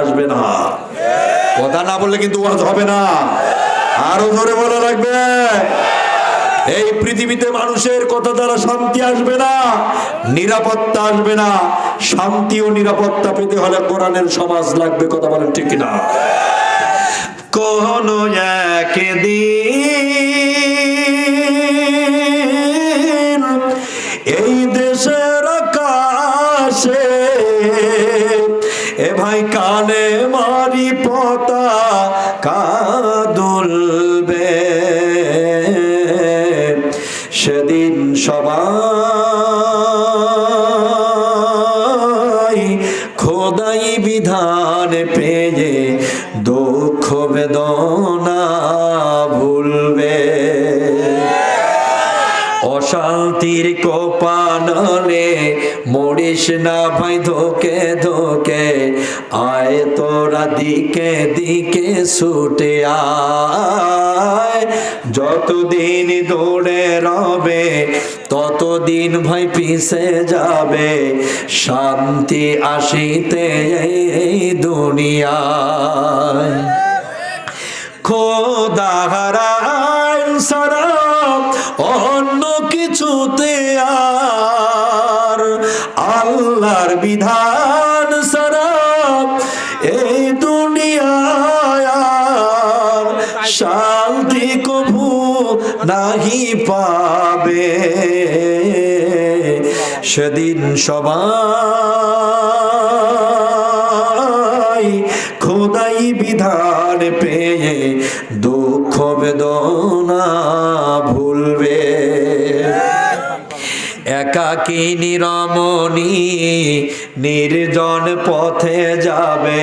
আসবে না। কথা না বললে কিন্তু ওয়াজ হবে না। আরও ধরে বলা লাগবে এই পৃথিবীতে মানুষের কথা দ্বারা শান্তি আসবে না, নিরাপত্তা আসবে না। শান্তি ও নিরাপত্তা পেতে হলে কোরআনের সমাজ লাগবে, কথা বলেন ঠিক না কোন একদিন এই দেশের আকাশে এ ভাই কানে মারি পতা কাদুলবে। সেদিন সবাই খোদাই বিধান পেয়ে দুঃখ বেদনা ভুলবে। অশান্তির কোপানলে মরিস না ভাই ধোকে ধোকে, আয় তোরা দিকে দিকে ছুটে আয়। যতদিন দৌড়ে রবে, ততদিন ভাই পিছে যাবে, শান্তি আসিতে এই দুনিয়ায় নাহি পাবে। সেদিন সবাই খোদাই বিধান পেয়ে দুঃখ বেদনা ভুলবে। একাকী নিরমণি নির্জন পথে যাবে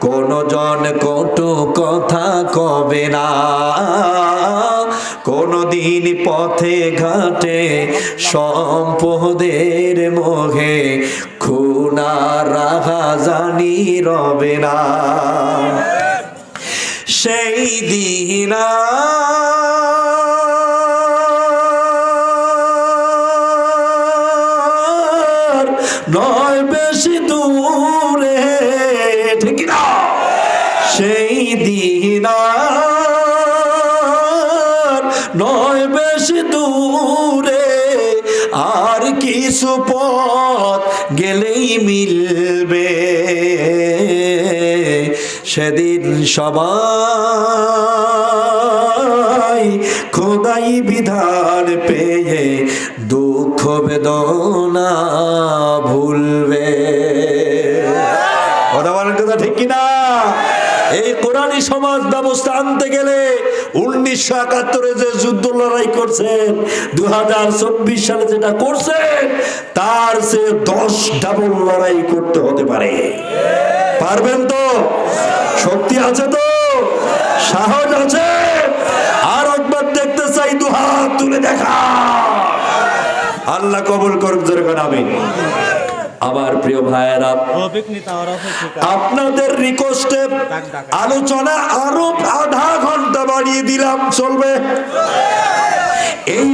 কোন জন কটু কথা কবে না। দিন পথে ঘাটে সম্পদের মোহে খুনা রাহা জানি রবে না। সেই দিনা নয় বেশি দূরে, ঠিক না সেই বেশি দূরে, আর কিছু পথ গেলেই মিলবে। সেদিন সবাই খোদাই বিধান পেয়ে দুঃখ বেদনা ভুলবে। কথা বলেন কথা ঠিক কিনা? এই কোরআনী সমাজ ব্যবস্থা আনতে উনিশশো একাত্তরে যে যুদ্ধ লড়াই করছেন দু সালে যেটা করছেন তার সে দশ ডাবল লড়াই করতে হতে পারে। পারবেন তো? শক্তি আছে তো? সাহস আছে? আর একবার দেখতে চাই দু হাত তুলে দেখা। আল্লাহ কবুল করুক যেরকম আমি আমার প্রিয় ভাইয়েরা আপনাদের রিকোয়েস্টে আলোচনা আরও আধা ঘণ্টা বাড়িয়ে দিলাম চলবে? এই